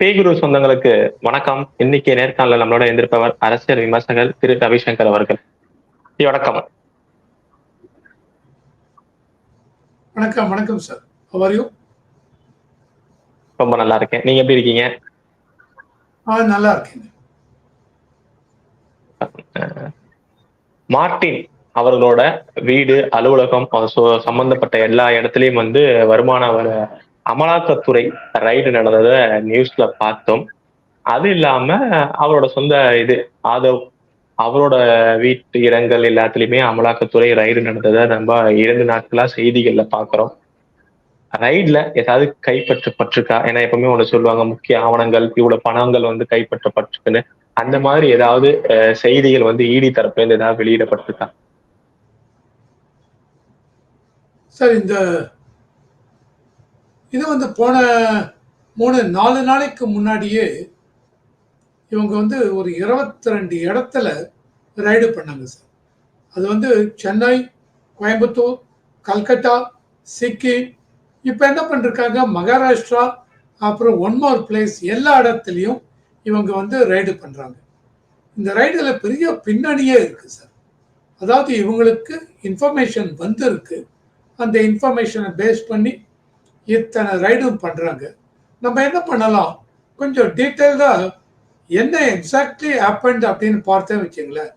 பேகுரு சொந்தங்களுக்கு வணக்கம். இன்னைக்கு நேர்காணல நம்மளோட இருந்திருப்பவர் அரசியல் விமர்சகர் திரு ரவிசங்கர் அவர்கள். வணக்கம். வணக்கம் வணக்கம் சார். ரொம்ப நல்லா இருக்கேன். நீங்க எப்படி இருக்கீங்க? நல்லா இருக்கேங்க மார்ட்டின் அவர்களோட வீடு அலுவலகம் சம்பந்தப்பட்ட எல்லா இடத்துலயும் வந்து வருமான வர அமலாக்கத்துறை ரைடு நடந்தத நியூஸ்ல பார்த்தோம். அது இல்லாம அவரோட சொந்த இது ஆதவ் அவரோட வீட்டு இடங்கள் எல்லாத்துலயுமே அமலாக்கத்துறை ரைடு நடந்ததை நம்ம இரண்டு நாட்களா செய்திகள்ல பாக்குறோம். ரைட்ல ஏதாவது கைப்பற்றப்பட்டிருக்கா? ஏன்னா எப்பவுமே ஒண்ணு சொல்லுவாங்க முக்கிய ஆவணங்கள் இவ்வளவு பணங்கள் வந்து கைப்பற்றப்பட்டிருக்குன்னு. அந்த மாதிரி ஏதாவது செய்திகள் வந்து ஈடி தரப்புல இருந்து ஏதாவது வெளியிடப்பட்டிருக்கா? சார் இந்த இது வந்து போன மூணு நாலு நாளைக்கு முன்னாடியே இவங்க வந்து ஒரு இருபத்தி ரெண்டு இடத்துல ரைடு பண்ணாங்க சார். அது வந்து சென்னை கோயம்புத்தூர் கல்கட்டா சிக்கிம். இப்போ என்ன பண்ணிருக்காங்க? மகாராஷ்டிரா அப்புறம் ஒன் மோர் பிளேஸ் எல்லா இடத்துலையும் இவங்க வந்து ரைடு பண்ணுறாங்க இந்த ரைடில் பெரிய பின்னணியே இருக்குது சார். அதாவது இவங்களுக்கு இன்ஃபர்மேஷன் வந்திருக்கு. அந்த இன்ஃபர்மேஷனை பேஸ் பண்ணி இத்தனை ரைடும் பண்ணுறாங்க நம்ம என்ன பண்ணலாம்? கொஞ்சம் டீட்டெயில்டாக என்ன எக்ஸாக்ட்லி ஹேப்பன்ட் அப்படின்னு பார்த்தேன் வச்சுங்களேன்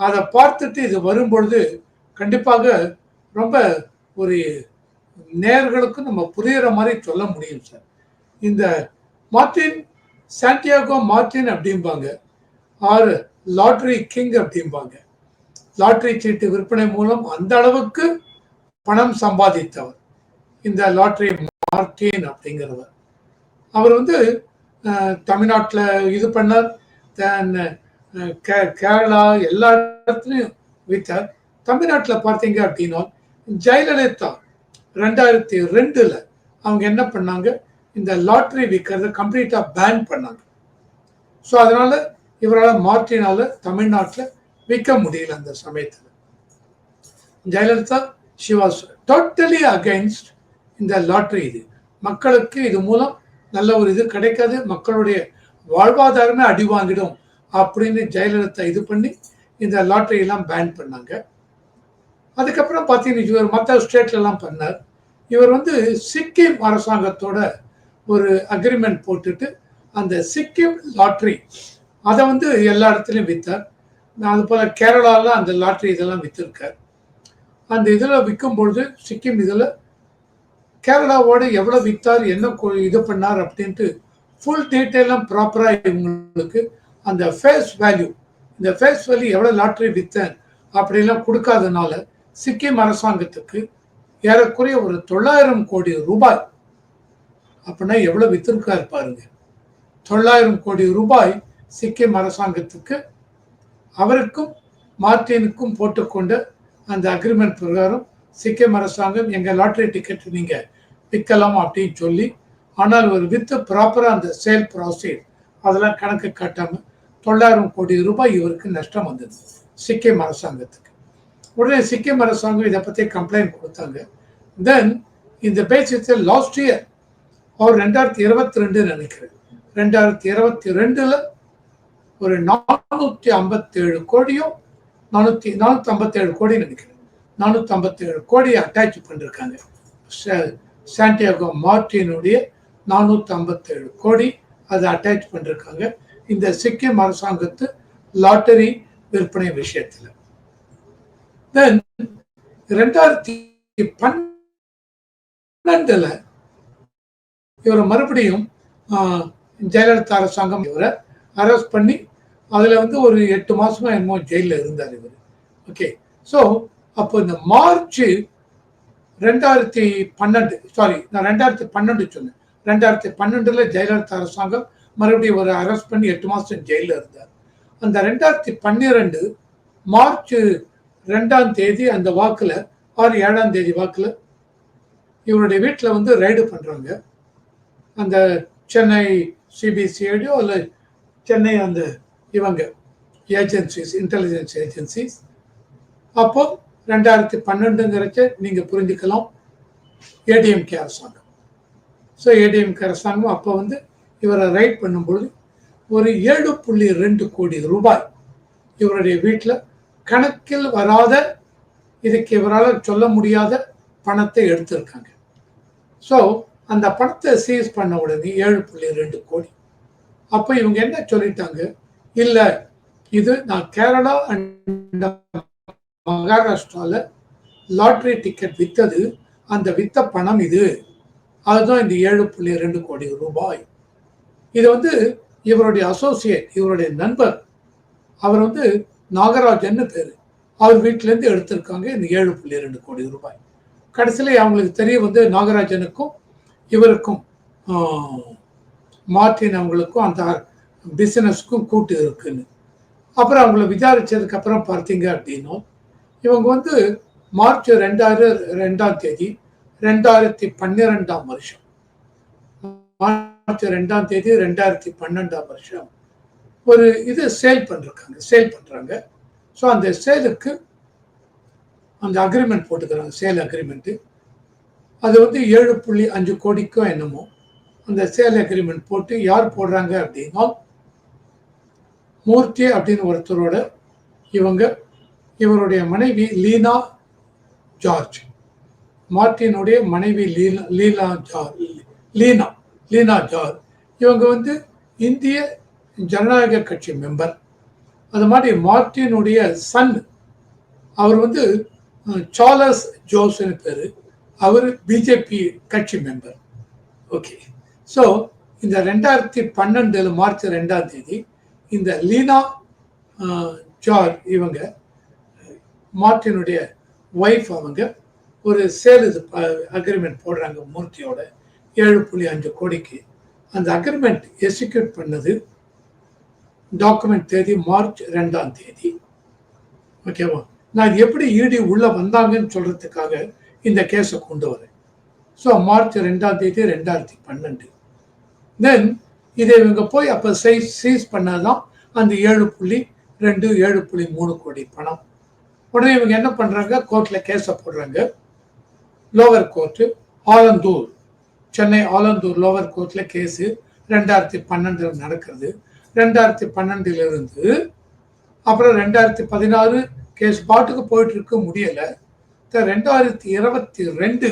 அதை பார்த்துட்டு இது வரும்பொழுது கண்டிப்பாக ரொம்ப ஒரு நேர்களுக்கு நம்ம புரிகிற மாதிரி சொல்ல முடியும் சார் இந்த மார்டின் சாண்டியாகோ மார்டின் அப்படிம்பாங்க. ஆர் லாட்ரி கிங் அப்படிம்பாங்க. லாட்ரி சீட்டு விற்பனை மூலம் அந்த அளவுக்கு பணம் சம்பாதித்தவர். இந்த லாட்ரி மார்டின் அப்படிங்கிறவர். அவர் வந்து தமிழ்நாட்டில் இது பண்ணார். தென் கே கேரளா எல்லா இடத்துலையும் வித்தார். தமிழ்நாட்டில் பார்த்தீங்க அப்படின்னா ஜெயலலிதா ரெண்டாயிரத்தி ரெண்டுல அவங்க என்ன பண்ணாங்க? இந்த லாட்ரி விற்கிறத கம்ப்ளீட்டாக பேன் பண்ணாங்க. ஸோ அதனால் இவரால் மார்டினால தமிழ்நாட்டில் விற்க முடியல அந்த சமயத்தில். Jayalalithaa she was totally against இந்த லாட்ரி இது. மக்களுக்கு இது மூலம் நல்ல ஒரு இது கிடைக்காது. மக்களுடைய வாழ்வாதாரமே அடி வாங்கிடும் அப்படின்னு ஜெயலலிதா இது பண்ணி இந்த லாட்ரி எல்லாம் பேன் பண்ணாங்க. அதுக்கப்புறம் பார்த்தீங்கன்னா இவர் மற்ற ஸ்டேட்லலாம் பண்ணார். இவர் வந்து சிக்கிம் அரசாங்கத்தோட ஒரு அக்ரிமெண்ட் போட்டுட்டு அந்த சிக்கிம் லாட்ரி அதை வந்து எல்லா இடத்துலையும் விற்றார் அது போல் கேரளாவில் அந்த லாட்ரி இதெல்லாம் விற்றுருக்கார் அந்த இதில் விற்கும் பொழுது சிக்கிம் இதில் கேரளாவோட எவ்வளோ விற்றார் என்ன கொ- இது பண்ணார் அப்படின்ட்டு ஃபுல் டீட்டெயிலும் ப்ராப்பராக இவங்களுக்கு அந்த ஃபேஸ் வேல்யூ இந்த ஃபேஸ் வேல்யூ எவ்வளோ லாட்ரி விற்றேன் அப்படிலாம் கொடுக்காதனால சிக்கிம் அரசாங்கத்துக்கு ஏறக்குறைய ஒரு தொள்ளாயிரம் கோடி ரூபாய் அப்படின்னா எவ்வளோ வித்திருக்காரு பாருங்க. தொள்ளாயிரம் கோடி ரூபாய் சிக்கிம் அரசாங்கத்துக்கு அவருக்கும் மார்டினுக்கும் போட்டுக்கொண்ட அந்த அக்ரிமெண்ட் பிரகாரம் சிக்கிம் அரசாங்கம் எங்கள் லாட்ரி டிக்கெட் நீங்கள் விற்கலாம் அப்படின்னு சொல்லி ஆனால் ஒரு வித்து ப்ராப்பராக அந்த சேல் ப்ராசீட் அதெல்லாம் கணக்கு காட்டாமல் தொள்ளாயிரம் கோடி ரூபாய் இவருக்கு நஷ்டம் வந்தது சிக்கிம் அரசாங்கத்துக்கு. உடனே சிக்கிம் அரசாங்கம் இதை பற்றி கம்ப்ளைண்ட் கொடுத்தாங்க. தென் இந்த பேசியத்தில் லாஸ்ட் இயர் அவர் ரெண்டாயிரத்தி இருபத்தி ரெண்டு நினைக்கிறேன். ரெண்டாயிரத்தி இருபத்தி ரெண்டில் ஒரு நானூற்றி ஐம்பத்தேழு கோடியும் நானூற்றி நானூற்றி ஐம்பத்தேழு கோடி நினைக்கிறேன். நானூற்றி ஐம்பத்தேழு கோடியை அட்டாச் பண்ணிருக்காங்க. சாண்டியாகோ மார்டினுடைய நானூற்றி ஐம்பத்தேழு கோடி அதை அட்டாச் பண்ணிருக்காங்க. இந்த சிக்கிம் அரசாங்கத்து லாட்டரி விற்பனை விஷயத்தில். தென் ரெண்டாயிரத்தி பன்னெண்டுல இவரை மறுபடியும் ஜெயலலிதா அரசாங்கம் இவரை அரெஸ்ட் பண்ணி அதில் வந்து ஒரு எட்டு மாசமா என்னமோ ஜெயிலில் இருந்தார் இவர். ஓகே ஸோ அப்போ இந்த மார்ச் ரெண்டாயிரத்தி பன்னெண்டு சாரி நான் ரெண்டாயிரத்தி பன்னெண்டு சொன்னேன். ரெண்டாயிரத்தி பன்னெண்டுல ஜெயலலிதா அரசாங்கம் மறுபடியும் ஒரு அரெஸ்ட் பண்ணி எட்டு மாதம் ஜெயிலில் இருந்தார். அந்த ரெண்டாயிரத்தி பன்னிரெண்டு மார்ச் ரெண்டாம் தேதி அந்த வாக்கில் ஆறு ஏழாம் தேதி வாக்கில் இவருடைய வீட்டில் வந்து ரைடு பண்ணுறாங்க அந்த சென்னை சிபிசிஐடியோ இல்லை சென்னை அந்த இவங்க ஏஜென்சிஸ் இன்டெலிஜென்ஸ் ஏஜென்சிஸ் அப்போ ரெண்டாயிரத்தி பன்னெண்டுங்கிறச்ச நீங்கள் புரிஞ்சுக்கலாம். ஏடிஎம்கே அரசாங்கம். ஸோ ஏடிஎம்கே அரசாங்கம் அப்போ வந்து இவரை ரைட் பண்ணும்பொழுது ஒரு ஏழு புள்ளி ரெண்டு கோடி ரூபாய் இவருடைய வீட்டில் கணக்கில் வராத இதுக்கு இவரால் சொல்ல முடியாத பணத்தை எடுத்திருக்காங்க. ஸோ அந்த பணத்தை சீஸ் பண்ண உடனே ஏழு புள்ளி ரெண்டு கோடி. அப்போ இவங்க என்ன சொல்லிட்டாங்க? இல்லை இது நான் கேரளா அண்ட் மகாராஷ்டிராவில் லாட்ரி டிக்கெட் விற்றது அந்த வித்த பணம் இது. அதுதான் இந்த ஏழு புள்ளி ரெண்டு கோடி ரூபாய். இது வந்து இவருடைய அசோசியேட் இவருடைய நண்பர். அவர் வந்து நாகராஜன்னு பேர். அவர் வீட்டிலேருந்து எடுத்திருக்காங்க இந்த ஏழு புள்ளி ரெண்டு கோடி ரூபாய். கடைசியில் அவங்களுக்கு தெரிய வந்து நாகராஜனுக்கும் இவருக்கும் மார்டின் அவங்களுக்கும் அந்த பிஸ்னஸ்க்கும் கூட்டு இருக்குன்னு. அப்புறம் அவங்கள விசாரிச்சதுக்கு அப்புறம் பார்த்தீங்க அப்படின்னா இவங்க வந்து மார்ச் ரெண்டாயிரம் ரெண்டாம் தேதி ரெண்டாயிரத்தி பன்னிரெண்டாம் வருஷம். மார்ச் ரெண்டாம் தேதி ரெண்டாயிரத்தி பன்னெண்டாம் வருஷம். ஒரு இது சேல் பண்ணிருக்காங்க சேல் பண்ணுறாங்க ஸோ அந்த சேலுக்கு அந்த அக்ரிமெண்ட் போட்டுக்கிறாங்க சேல் அக்ரிமெண்ட்டு அது வந்து ஏழு புள்ளி அஞ்சு கோடிக்கோ என்னமோ அந்த சேல் அக்ரிமெண்ட் போட்டு யார் போடுறாங்க அப்படின்னா மூர்த்தி அப்படின்னு ஒருத்தரோட இவங்க இவருடைய மனைவி லீனா ஜார்ஜ். மார்ட்டினுடைய மனைவி லீலா லீலா ஜார்ஜ் லீனா லீனா ஜார்ஜ் இவங்க வந்து இந்திய ஜனநாயக கட்சி மெம்பர் அது மாதிரி மார்ட்டினுடைய சன் அவர் வந்து சார்லஸ் ஜோஸ்னு பேர். அவர் பிஜேபி கட்சி மெம்பர் ஓகே ஸோ இந்த ரெண்டாயிரத்தி பன்னெண்டுல மார்ச் ரெண்டாம் தேதி இந்த லீனா ஜார் ஜார்ஜ் இவங்க மார்ட்டினுடைய ஒய்ஃப் அவங்க ஒரு சேல் இது அக்ரிமெண்ட் போடுறாங்க மூர்த்தியோட. ஏழு புள்ளி அஞ்சு கோடிக்கு. அந்த அக்ரிமெண்ட் எக்ஸிக்யூட் பண்ணது டாக்குமெண்ட் தேதி மார்ச் ரெண்டாம் தேதி. ஓகேவா நான் இது எப்படி இடி உள்ளே வந்தாங்கன்னு சொல்கிறதுக்காக இந்த கேஸை கொண்டு வரேன். ஸோ மார்ச் ரெண்டாம் தேதி ரெண்டாயிரத்தி பன்னெண்டு. தென் இதை இவங்க போய் அப்போ சைஸ் சீஸ் பண்ணாதான் அந்த ஏழு புள்ளி ரெண்டு ஏழு புள்ளி மூணு கோடி பணம் உடனே இவங்க என்ன பண்றாங்க? கோர்ட்ல கேஸை போடுறாங்க. Lower court Alandur. Chennai Alandur lower கோர்ட்ல கேஸு ரெண்டாயிரத்தி பன்னெண்டுல நடக்கிறது ரெண்டாயிரத்தி பன்னெண்டுல இருந்து அப்புறம் ரெண்டாயிரத்தி பதினாறு கேஸ் பாட்டுக்கு போயிட்டு இருக்க முடியல. த- ரெண்டாயிரத்தி இருபத்தி ரெண்டு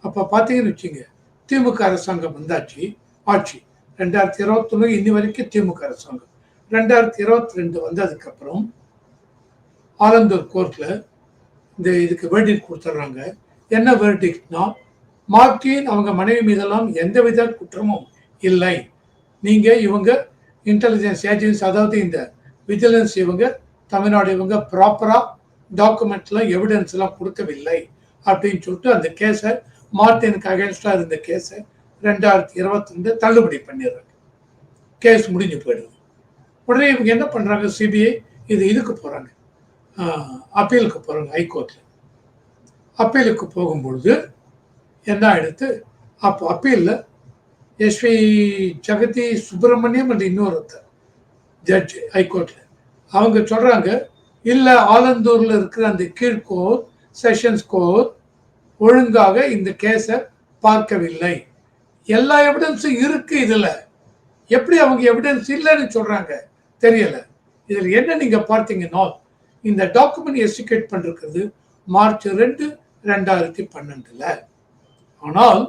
அப்ப பாத்தீங்கன்னு வச்சுங்க திமுக அரசாங்கம் வந்தாச்சு ஆட்சி. ரெண்டாயிரத்தி இருபத்தொன்னு இன்னி வரைக்கும் திமுக அரசாங்கம். ரெண்டாயிரத்தி இருபத்தி ரெண்டு வந்ததுக்கு அப்புறம் ஆலந்தூர் கோர்ட்டில் இந்த இதுக்கு வேர்டிக் கொடுத்துட்றாங்க என்ன வேர்டிக்ட்னா மார்ட்டின் அவங்க மனைவி மீதெல்லாம் எந்தவித குற்றமும் இல்லை. நீங்கள் இவங்க இன்டெலிஜென்ஸ் ஏஜென்சி அதாவது இந்த விஜிலன்ஸ் இவங்க தமிழ்நாடு இவங்க ப்ராப்பராக டாக்குமெண்ட்லாம் எவிடன்ஸ்லாம் கொடுக்கவில்லை. அப்படின்னு சொல்லிட்டு அந்த கேஸை மார்டினுக்கு அகேன்ஸ்டாக இருந்த கேஸை ரெண்டாயிரத்தி இருபத்தி ரெண்டு தள்ளுபடி பண்ணிடுறாங்க. கேஸ் முடிஞ்சு போயிடுது. உடனே இவங்க என்ன பண்ணுறாங்க சிபிஐ இது இதுக்கு போகிறாங்க அப்பீலுக்கு போகிறாங்க ஹைகோர்ட்டில் அப்பீலுக்கு போகும்பொழுது என்ன ஆயிடுத்து அப்போ அப்பீலில் எஸ்வி ஜெகதி சுப்பிரமணியம் என்ற இன்னொருத்தர் ஜட்ஜ் ஹைகோர்ட்டில் அவங்க சொல்கிறாங்க இல்லை ஆலந்தூரில் இருக்கிற அந்த கீழ்கோர் செஷன்ஸ் கோர் ஒழுங்காக இந்த கேஸை பார்க்கவில்லை. எல்லா எவிடன்ஸும் இருக்குது இதில். எப்படி அவங்க எவிடன்ஸ் இல்லைன்னு சொல்கிறாங்க தெரியலை. இதில் என்ன நீங்கள் பார்த்தீங்கன்னா இந்த டாக்குமெண்ட் எக்ஸிக்யூட் பண்ணிருக்கிறது மார்ச் ரெண்டு ரெண்டாயிரத்தி பன்னெண்டுல. ஆனால்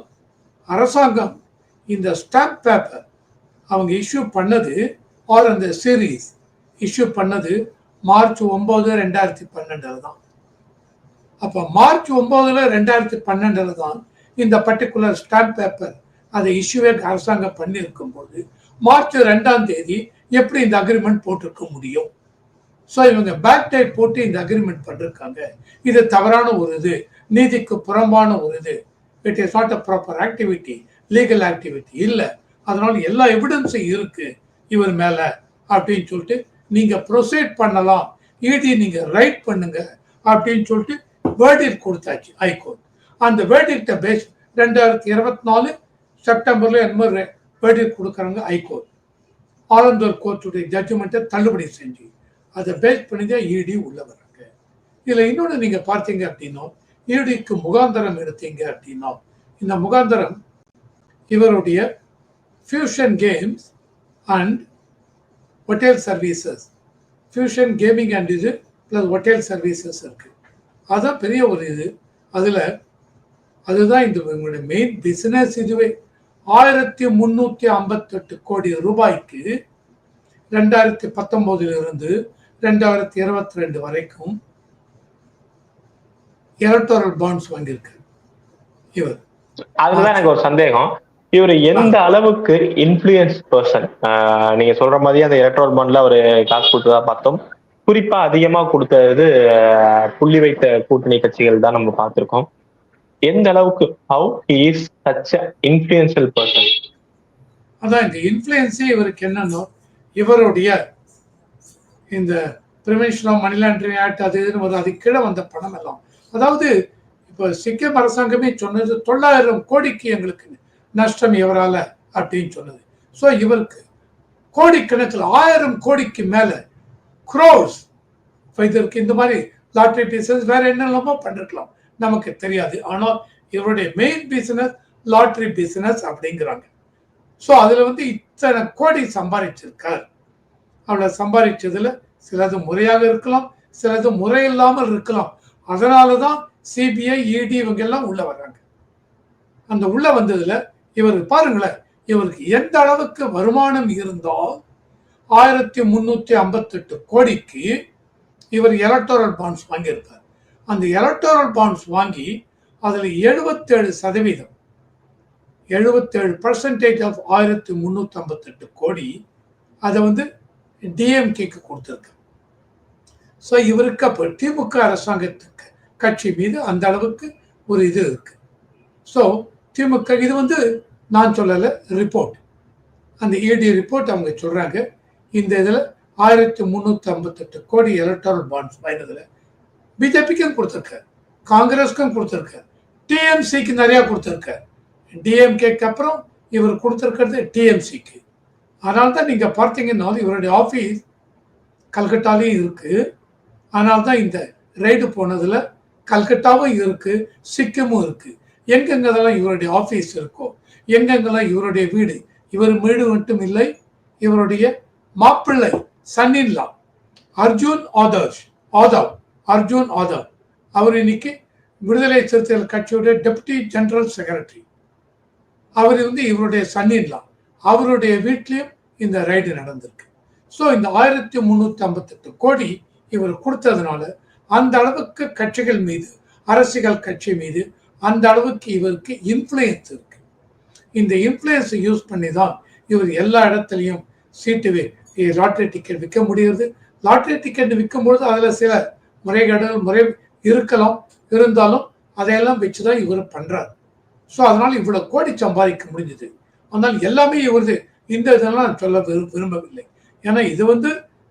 அரசாங்கம் இந்த ஸ்டாம்ப் பேப்பர் அவங்க இஷ்யூ பண்ணது ஆர் அந்த சீரீஸ் இஷ்யூ பண்ணது மார்ச் ஒன்பது ரெண்டாயிரத்தி பன்னெண்டுல தான். அப்போ மார்ச் ஒன்பதுல ரெண்டாயிரத்தி பன்னெண்டுல தான் இந்த பர்டிகுலர் ஸ்டாம்ப் பேப்பர் அதை இஷ்யூவே அரசாங்கம் பண்ணியிருக்கும் போது மார்ச் ரெண்டாம் தேதி எப்படி இந்த அக்ரிமெண்ட் போட்டிருக்க முடியும்? ஸோ இவங்க பேக் டைட் போட்டு இந்த அக்ரிமெண்ட் பண்ணிருக்காங்க. இது தவறான ஒரு இது. நீதிக்கு புறம்பான ஒரு இது. It is not a proper activity legal activity இல்லை. அதனால எல்லா எவிடன்ஸும் இருக்கு இவர் மேல அப்படின்னு சொல்லிட்டு நீங்க ப்ரொசீட் பண்ணலாம். இடி நீங்க ரைட் பண்ணுங்க அப்படின்னு சொல்லிட்டு வேர்டிக் கொடுத்தாச்சு ஹைகோர்ட் அந்த வேர்டிக்ட பேஸ் ரெண்டாயிரத்தி இருபத்தி நாலு செப்டம்பர்ல என்னமோ வேர்டிக் கொடுக்குறாங்க ஹைகோர்ட் ஆலந்தூர் கோர்ட்டுடைய ஜட்ஜ்மெண்ட்டை தள்ளுபடி செஞ்சு. அதை பேஸ் பண்ணி தான் இடி உள்ள வராங்க இதில் இன்னொன்று நீங்கள் பார்த்தீங்க அப்படின்னா இடிக்கு முகாந்தரம் எடுத்தீங்க அப்படின்னா இந்த முகாந்தரம் இவருடைய fusion games and hotel services fusion gaming and இது ப்ளஸ் ஹோட்டல் சர்வீசஸ் இருக்குது அதுதான் பெரிய ஒரு இது. அதில் அதுதான் இந்த இவங்களுடைய மெயின் பிஸ்னஸ் இதுவே. ஆயிரத்தி முந்நூற்றி ஐம்பத்தெட்டு கோடி ரூபாய்க்கு ரெண்டாயிரத்தி பத்தொம்போதிலிருந்து ரெண்டாயிரத்தி இருபத்தி ரெண்டு வரைக்கும் எலக்டோரல் பாண்ட்ஸ் வாங்கியிருக்கு. இவர். அதுதான் எனக்கு ஒரு சந்தேகம். இவர் எந்த அளவுக்கு இன்ஃபுளுயன்ஸ் பர்சன் நீங்க சொல்ற மாதிரி அந்த எலக்ட்ரல் பாண்ட்ல ஒரு காசு கொடுத்ததா பார்த்தோம். குறிப்பா அதிகமா கொடுத்தது புள்ளி வைத்த கூட்டணி கட்சிகள் தான் நம்ம பார்த்திருக்கோம். எந்த அளவுக்கு how is such influential person அதான் இந்த இன்ஃப்ளூயன்ஸே இவருக்கு என்னன்னா இவருடைய இந்த prevention of money laundering act அது இதுன்னு வரும் அதுக்கு கீழே வந்த பணம் எல்லாம். அதாவது இப்போ சிக்கிம் அரசாங்கமே சொன்னது தொள்ளாயிரம் கோடிக்கு எங்களுக்கு நஷ்டம் இவரால அப்படின்னு சொன்னது. ஸோ இவருக்கு கோடிக்கணக்கில் ஆயிரம் கோடிக்கு மேலே குரோஸ் இதற்கு இந்த மாதிரி லாட்ரி பிசினஸ் வேற என்னெல்லாமோ பண்ணிருக்கலாம். நமக்கு தெரியாது. ஆனால் இவருடைய மெயின் பிசினஸ் லாட்ரி பிசினஸ் அப்படிங்கிறாங்க. ஸோ அதில் வந்து இத்தனை கோடி சம்பாதிச்சிருக்கார் அவளை சம்பாதிச்சதுல சிலது முறையாக இருக்கலாம் சிலது முறை இல்லாமல் இருக்கலாம். அதனால தான் சிபிஐ இடி இவங்க எல்லாம் உள்ள வர்றாங்க. அந்த உள்ள வந்ததுல இவர் பாருங்களேன் இவருக்கு எந்த அளவுக்கு வருமானம் இருந்தால் ஆயிரத்தி முன்னூத்தி ஐம்பத்தெட்டு கோடிக்கு இவர் எலக்டோரல் பாண்ட்ஸ் வாங்கியிருக்கார். அந்த எலக்டோரல் பாண்ட்ஸ் வாங்கி அதுல எழுபத்தேழு சதவீதம் எழுபத்தேழு பர்சன்டேஜ் ஆஃப் ஆயிரத்தி முந்நூற்றி ஐம்பத்தெட்டு கோடி அதை வந்து டிஎம்கேக்கு கொடுத்துருக்கு. ஸோ இவருக்கு அப்போ திமுக அரசாங்கத்துக்கு கட்சி மீது அந்த அளவுக்கு ஒரு இது இருக்கு. ஸோ திமுக இது வந்து நான் சொல்லலை ரிப்போர்ட் அந்த இடி ரிப்போர்ட் அவங்க சொல்கிறாங்க இந்த இதில் ஆயிரத்தி முந்நூற்றி ஐம்பத்தெட்டு கோடி எலக்ட்ரல் பாண்ட்ஸ் வாங்கினதில் பிஜேபிக்கும் கொடுத்துருக்காரு காங்கிரஸ்க்கும் கொடுத்துருக்காரு டிஎம்சிக்கு நிறையா கொடுத்துருக்காரு டிஎம்கேக்கு அப்புறம் இவர் கொடுத்துருக்கிறது டிஎம்சிக்கு அதனால தான் நீங்கள் பார்த்தீங்கன்னா இவருடைய ஆஃபீஸ் கல்கட்டாலையும் இருக்குது அதனால தான் இந்த ரைடு போனதில் கல்கட்டாவும் இருக்குது சிக்கிமும் இருக்குது எங்கெங்கெல்லாம் இவருடைய ஆஃபீஸ் இருக்கோ எங்கெங்கெல்லாம் இவருடைய வீடு இவர் வீடு மட்டும் இல்லை இவருடைய மாப்பிள்ளை சன்னின்லா அர்ஜுன் ஆதர்ஷ் ஆதவ் அர்ஜுன் ஆதவ். அவர் இன்னைக்கு விடுதலை சிறுத்தைகள் கட்சியுடைய டெப்டி ஜெனரல் செக்ரட்டரி அவர் வந்து இவருடைய சன்னின்லா அவருடைய வீட்லேயும் இந்த ரைடு நடந்திருக்கு. ஸோ இந்த ஆயிரத்தி முந்நூற்றி ஐம்பத்தெட்டு கோடி இவர் கொடுத்ததுனால அந்த அளவுக்கு கட்சிகள் மீது அரசியல் கட்சி மீது அந்த அளவுக்கு இவருக்கு இன்ஃப்ளூயன்ஸ் இருக்கு. இந்த இன்ஃப்ளூயன்ஸை யூஸ் பண்ணி தான் இவர் எல்லா இடத்துலையும் சீட்டு லாட்ரி டிக்கெட் விற்க முடியுது. லாட்ரி டிக்கெட் விற்கும்பொழுது அதில் சில முறைகேடுகள் முறை இருக்கலாம் இருந்தாலும் அதையெல்லாம் வச்சு தான் இவர் பண்ணுறார் ஸோ அதனால் இவ்வளோ கோடி சம்பாதிக்க முடிஞ்சது. ஆனால் எல்லாமே இவரது. இந்த இதெல்லாம் நான் சொல்ல விரும்பவில்லை. ஏன்னா இது வந்து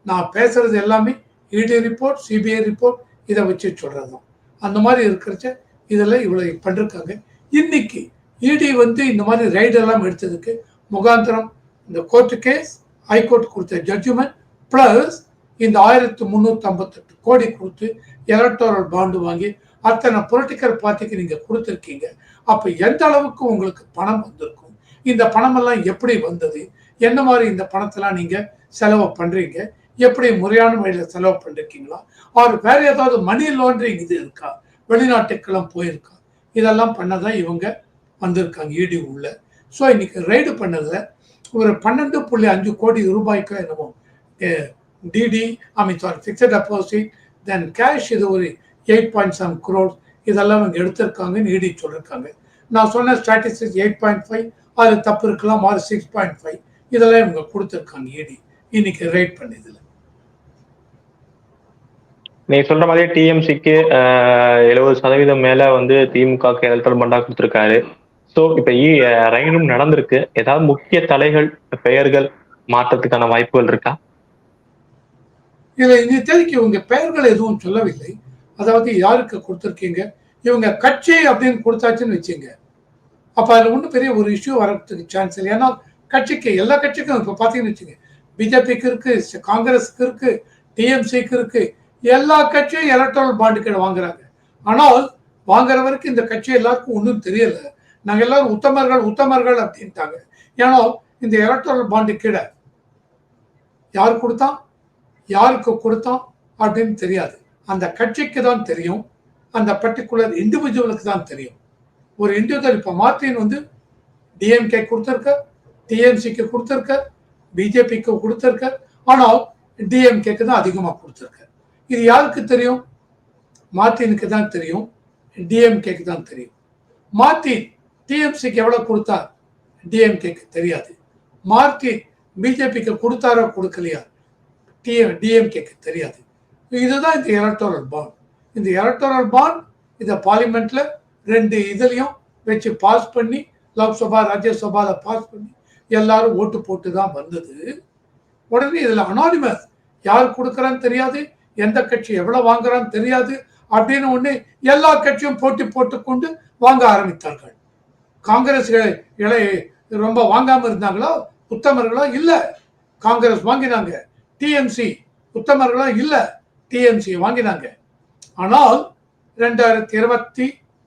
நான் பேசுறது எல்லாமே இடி ரிப்போர்ட் சிபிஐ ரிப்போர்ட் இதை வச்சு சொல்றது. தான் அந்த மாதிரி இருக்கிறச்ச இதெல்லாம் இவ்வளோ பண்ணிருக்காங்க. இன்னைக்கு இடி வந்து இந்த மாதிரி ரைடு எல்லாம் எடுத்ததுக்கு முகாந்திரம் இந்த கோர்ட்டு கேஸ் ஹைகோர்ட் கொடுத்த ஜட்ஜ்மெண்ட் பிளஸ் இந்த ஆயிரத்தி முந்நூற்றி ஐம்பத்தெட்டு கோடி கொடுத்து எலக்டோரல் பாண்டு வாங்கி அத்தனை பொலிட்டிக்கல் பார்ட்டிக்கு நீங்கள் கொடுத்துருக்கீங்க. அப்போ எந்த அளவுக்கு உங்களுக்கு பணம் வந்திருக்கும்? இந்த பணமெல்லாம் எப்படி வந்தது? என்ன மாதிரி இந்த பணத்தெல்லாம் நீங்கள் செலவு பண்ணுறீங்க எப்படி முறையான முறையில் செலவு பண்ணிருக்கீங்களா? அவர் வேற ஏதாவது மணி லாண்ட்ரிங் இது இருக்கா? வெளிநாட்டுக்கெல்லாம் போயிருக்கா? இதெல்லாம் பண்ணதான் இவங்க வந்திருக்காங்க இடி உள்ள. ஸோ இன்னைக்கு ரைடு பண்ணதில் ஒரு பன்னெண்டு புள்ளி அஞ்சு கோடி ரூபாய்க்கு என்னமோ DD I mean sorry fixed deposit then cash இது ஒரு எயிட் பாயிண்ட் செவன் குரோட் இதெல்லாம் இவங்க எடுத்திருக்காங்கன்னு இடி சொல்லியிருக்காங்க நான் சொன்ன ஸ்டாட்டிஸ்டிக் எயிட் பாயிண்ட் ஃபைவ் அது தப்பு இருக்கலாம் அது சிக்ஸ் பாயிண்ட் ஃபைவ் இதெல்லாம் இவங்க கொடுத்துருக்காங்க இடி இன்னைக்கு ரைட் பண்ணதுல நீங்க சொல்ற மாதிரியே டிஎம்சிக்கு எழுபது சதவீதம் மேல வந்து திமுக எலக்ட்ரல் பண்டா கொடுத்திருக்காரு. சோ இப்ப இ- ரைடும் நடந்திருக்கு. ஏதாவது முக்கிய தலைகள் பெயர்கள் மாற்றத்துக்கான வாய்ப்புகள் இருக்கா? இந்த தேதிக்கு இவங்க பெயர்கள் எதுவும் சொல்லவில்லை. அதாவது யாருக்கு கொடுத்துருக்கீங்க? இவங்க கட்சி அப்படின்னு கொடுத்தாச்சுன்னு வச்சுங்க. அப்போ அதில் ஒன்றும் பெரிய ஒரு இஷ்யூ வரத்துக்கு சான்ஸ் இல்லை. ஏன்னா கட்சிக்கு எல்லா கட்சிக்கும் இப்போ பார்த்தீங்கன்னு வச்சுங்க பிஜேபிக்கு இருக்குது காங்கிரஸுக்கு இருக்குது டிஎம்சிக்கு இருக்குது எல்லா கட்சியும் எலக்ட்ரல் பாண்டு வாங்குறாங்க. ஆனால் வாங்குற வரைக்கும் இந்த கட்சி எல்லாருக்கும் ஒன்றும் தெரியலை. நாங்கள் எல்லாரும் உத்தமர்கள் உத்தமர்கள் அப்படின்ட்டாங்க. ஏன்னா இந்த எலக்ட்ரல் பாண்டு கீழே யார் கொடுத்தான்? யாருக்கு கொடுத்தான்? அப்படின்னு தெரியாது. அந்த கட்சிக்கு தான் தெரியும். அந்த பர்டிகுலர் இண்டிவிஜுவலுக்கு தான் தெரியும். ஒரு இண்டிவிஜுவல் இப்போ மார்டின் வந்து டிஎம்கே கொடுத்துருக்க டிஎம்சிக்கு கொடுத்துருக்க பிஜேபிக்கு கொடுத்துருக்க ஆனால் டிஎம்கேக்கு தான் அதிகமாக கொடுத்துருக்க. இது யாருக்கு தெரியும்? மார்டினுக்கு தான் தெரியும். டிஎம்கேக்கு தான் தெரியும். மார்டின் டிஎம்சிக்கு எவ்வளோ கொடுத்தா டிஎம்கேக்கு தெரியாது. மார்டின் பிஜேபிக்கு கொடுத்தாரோ கொடுக்கலையா? டிஎம் டிஎம்கேக்கு தெரியாது. இதுதான் இந்த எலக்டோரல் பாண்ட். இந்த எலக்டோரல் பாண்ட் இந்த பார்லிமெண்ட்டில் ரெண்டு இதுலையும் வச்சு பாஸ் பண்ணி லோக்சபா ராஜ்யசபாவில் பாஸ் பண்ணி எல்லாரும் ஓட்டு போட்டு தான் வந்தது. உடனே இதில் அனானிமஸ் யார் கொடுக்குறான்னு தெரியாது எந்த கட்சி எவ்வளோ வாங்குறான்னு தெரியாது அப்படின்னு ஒன்று எல்லா கட்சியும் போட்டி போட்டுக்கொண்டு வாங்க ஆரம்பித்தார்கள். காங்கிரஸ் இளைய ரொம்ப வாங்காமல் இருந்தாங்களோ உத்தமர்களோ இல்லை. காங்கிரஸ் வாங்கினாங்க டிஎம்சி உத்தமர்களோ இல்லை டிஎம்சி வாங்கினாங்க. ஆனால் ரெண்டாயிரத்தி இருபத்தி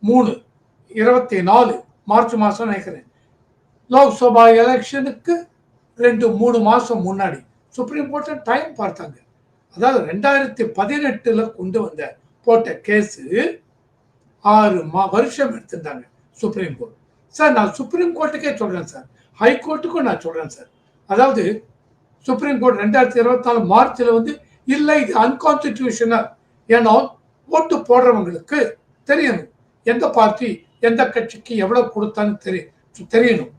மூணு இருபத்தி நாலு மார்ச் மாதம் நினைக்கிறேன். லோக்சபா எலெக்ஷனுக்கு ரெண்டு மூணு மாதம் முன்னாடி சுப்ரீம் கோர்ட்டை டைம் பார்த்தாங்க. அதாவது ரெண்டாயிரத்தி பதினெட்டில் கொண்டு வந்த போட்ட கேஸு ஆறு மா வருஷம் எடுத்திருந்தாங்க சுப்ரீம் கோர்ட் சார் நான் சுப்ரீம் கோர்ட்டுக்கே சொல்கிறேன் சார். ஹை கோர்ட்டுக்கும் நான் சொல்கிறேன் சார். அதாவது சுப்ரீம் கோர்ட் ரெண்டாயிரத்தி இருபத்தி நாலு மார்ச்சில் வந்து இல்லை இது அன்கான்ஸ்டிடியூஷனல் ஏன்னா ஓட்டு போடுறவங்களுக்கு தெரியணும். எந்த பார்ட்டி எந்த கட்சிக்கு எவ்வளவு கொடுத்தான்னு தெரிய தெரியணும்.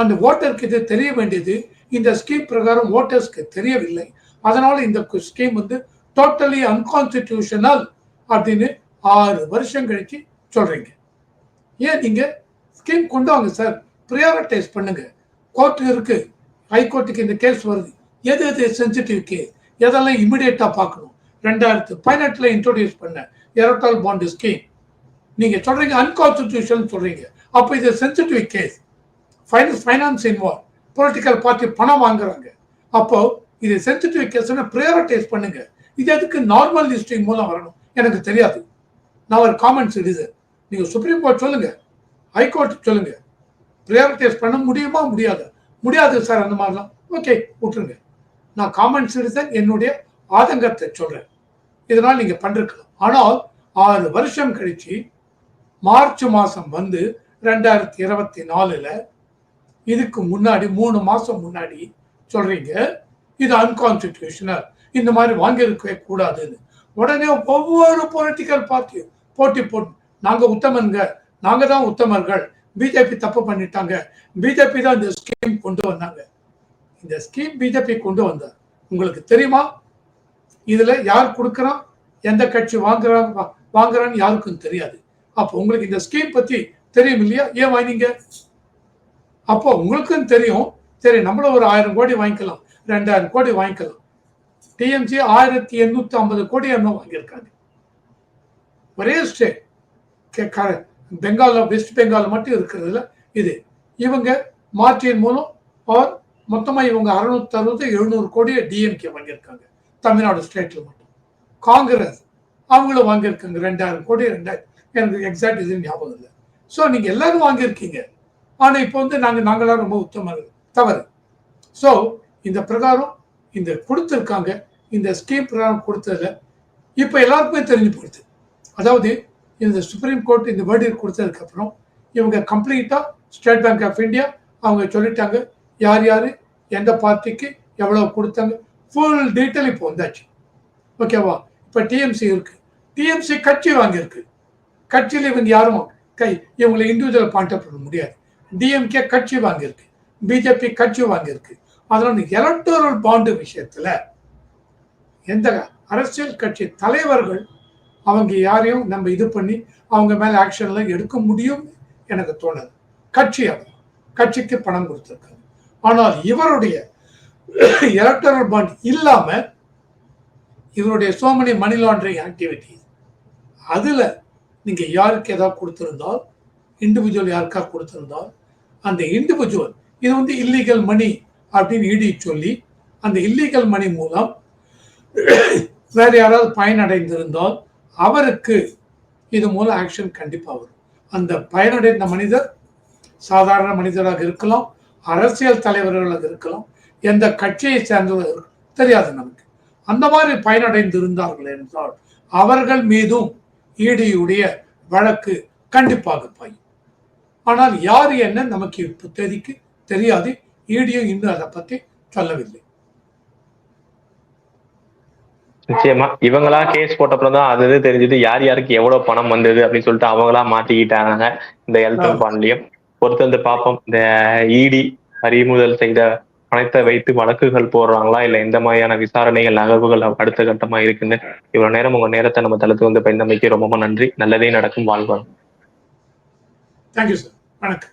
அந்த ஓட்டருக்கு இது தெரிய வேண்டியது இந்த ஸ்கீம் பிரகாரம் ஓட்டர்ஸ்க்கு தெரியவில்லை. அதனால இந்த ஸ்கீம் வந்து டோட்டலி அன்கான்ஸ்டிடியூஷனல் அப்படின்னு ஆறு வருஷம் கழிச்சு சொல்றீங்க. ஏன் நீங்க ஸ்கீம் கொண்டு வாங்க சார் ப்ரியாரிட்டைஸ் பண்ணுங்க. கோர்ட் இருக்கு. ஹைகோர்ட்டுக்கு இந்த கேஸ் வருது. எது எது சென்சிட்டிவ் கேஸ் எதெல்லாம் இமிடியேட்டா பார்க்கணும்? ரெண்டாயிரத்து பதினெட்டுல இன்ட்ரோடியூஸ் பண்ண எரட்டால் பாண்டு ஸ்கீம் நீங்க சொல்றீங்க அன்கான்ஸ்டியூஷன் சொல்றீங்க. அப்போ இது sensitive case finance finance involve political party பணம் வாங்குறாங்க. அப்போ இது சென்சிட்டிவ் கேஸ்னு ப்ரையாரிட்டைஸ் பண்ணுங்க. இது எதுக்கு நார்மல் லிஸ்டிங் மூலம் வரணும்? எனக்கு தெரியாது. நான் ஒரு காமன் சிட்டிசன் நீங்க சுப்ரீம் கோர்ட் சொல்லுங்க. ஹைகோர்ட் சொல்லுங்க. ப்ரையாரிட்டைஸ் பண்ண முடியுமா? முடியாது. முடியாது சார் அந்த மாதிரிலாம். ஓகே விட்டுருங்க. நான் காமன் சிட்டிசன் என்னுடைய ஆதங்கத்தை சொல்றேன். இதனால் நீங்க பண்ணிருக்கலாம். ஆனால் ஆறு வருஷம் கழிச்சு மார்ச் மாதம் வந்து ரெண்டாயிரத்தி இருபத்தி நாலுல இதுக்கு முன்னாடி மூணு மாசம் முன்னாடி சொல்றீங்க. இது அன்கான்ஸ்டிடியூஷனல் இந்த மாதிரி வாங்கியிருக்கவே கூடாதுன்னு. உடனே ஒவ்வொரு பொலிட்டிக்கல் பார்ட்டியும் போட்டி போட்டு நாங்க உத்தமன்க நாங்க தான் உத்தமர்கள். பிஜேபி தப்பு பண்ணிட்டாங்க. பிஜேபி தான் இந்த ஸ்கீம் கொண்டு வந்தாங்க. இந்த ஸ்கீம் பிஜேபி கொண்டு வந்தார். உங்களுக்கு தெரியுமா? இதுல யார் கொடுக்குறான்? எந்த கட்சி வாங்குறான் வாங்குறான்னு யாருக்கும் தெரியாது. அப்போ உங்களுக்கு இந்த ஸ்கீம் பற்றி தெரியும் இல்லையா? ஏன் வாங்கினீங்க? அப்போ உங்களுக்கும் தெரியும். சரி நம்மளும் ஒரு ஆயிரம் கோடி வாங்கிக்கலாம். ரெண்டாயிரம் கோடி வாங்கிக்கலாம். டிஎம்சி ஆயிரத்தி எண்ணூத்தி ஐம்பது கோடி என்ன வாங்கியிருக்காங்க. ஒரே ஸ்டேட் பெங்கால் வெஸ்ட் பெங்கால் மட்டும் இருக்கிறதுல இது. இவங்க மாற்றியின் மூலம் ஆர் மொத்தமாக இவங்க அறுநூத்தி அறுபது எழுநூறு கோடியை டிஎம்கே வாங்கியிருக்காங்க. தமிழ்நாடு ஸ்டேட்டில் மட்டும். காங்கிரஸ் அவங்களும் வாங்கியிருக்காங்க. ரெண்டாயிரம் கோடி ரெண்டாயிரம் எனக்கு எக்ஸாக்ட் இது ஞாபகம் இல்லை. ஸோ நீங்கள் எல்லாரும் வாங்கியிருக்கீங்க. ஆனால் இப்போ வந்து நாங்கள் நாங்களாம் ரொம்ப உத்தம தவறு. ஸோ இந்த பிரகாரம் இந்த கொடுத்துருக்காங்க. இந்த ஸ்கீம் பிரகாரம் கொடுத்ததில் இப்போ எல்லாருக்குமே தெரிஞ்சு போயிடுது. அதாவது இந்த சுப்ரீம் கோர்ட் இந்த வேர்டில் கொடுத்ததுக்கப்புறம் இவங்க கம்ப்ளீட்டாக ஸ்டேட் பேங்க் ஆஃப் இந்தியா அவங்க சொல்லிட்டாங்க யார் யார் எந்த பார்ட்டிக்கு எவ்வளோ கொடுத்தாங்க ஃபுல் டீட்டெயில் இப்போ வந்தாச்சு. ஓகேவா இப்போ டிஎம்சி இருக்குது டிஎம்சி கட்சி வாங்கியிருக்கு. கட்சியில் இவங்க யாரும் கை இவங்களை இண்டிவிஜுவல் பாயிண்ட் பண்ண முடியாது. டிஎம்கே கட்சி வாங்கியிருக்கு. பிஜேபி கட்சி வாங்கியிருக்கு. அதனால எலக்டோரல் பாண்டு விஷயத்துல எந்த அரசியல் கட்சி தலைவர்கள் அவங்க யாரையும் நம்ம இது பண்ணி அவங்க மேல ஆக்ஷன்ல எடுக்க முடியும் எனக்கு தோணுது கட்சி அவர் கட்சிக்கு பணம் கொடுத்துருக்காங்க. ஆனால் இவருடைய எலக்டோரல் பாண்ட் இல்லாம இவருடைய சோமனி மணி லாண்டரிங் ஆக்டிவிட்டி அதுல நீங்கள் யாருக்கு ஏதாவது கொடுத்துருந்தால் இண்டிவிஜுவல் யாருக்கா கொடுத்துருந்தால் அந்த இண்டிவிஜுவல் இது வந்து இல்லீகல் மணி அப்படின்னு இடி சொல்லி அந்த இல்லீகல் மணி மூலம் வேற யாராவது பயனடைந்திருந்தால் அவருக்கு இது மூலம் ஆக்ஷன் கண்டிப்பாக வரும். அந்த பயனடைந்த மனிதர் சாதாரண மனிதராக இருக்கலாம் அரசியல் தலைவர்களாக இருக்கலாம் எந்த கட்சியை சேர்ந்தவர்கள் தெரியாது நமக்கு. அந்த மாதிரி பயனடைந்திருந்தார்கள் என்றால் அவர்கள் மீதும் ஈடியுடைய வழக்கு கண்டிப்பாக பாயும். ஆனால் யார் என்ன நமக்கு இப்போதைக்கு தெரியாது. ஈடியும் இன்னும் அதை பத்தி சொல்லவில்லை. நிச்சயமா. இவங்களா கேஸ் போட்டப்பறம் தான் அது தெரிஞ்சது. யார் யாருக்கு எவ்வளவு பணம் வந்தது அப்படின்னு சொல்லிட்டு அவங்களா மாட்டிக்கிட்டாங்க இந்த எலக்ட்ரல் பாண்ட்லயும் பொறுத்து வந்து பார்ப்போம். இந்த இடி பறிமுதல் செய்த பணத்தை வைத்து வழக்குகள் போடுறாங்களா? இல்ல எந்த மாதிரியான விசாரணைகள் நகர்வுகள் அடுத்த கட்டமா இருக்குன்னு இவ்வளவு நேரம் உங்க நேரத்தை நம்ம தளத்துக்கு வந்து பயந்தமைக்கு ரொம்ப நன்றி. நல்லதே நடக்கும். வாழ்வாங்க தேங்க்யூ சார் வணக்கம்.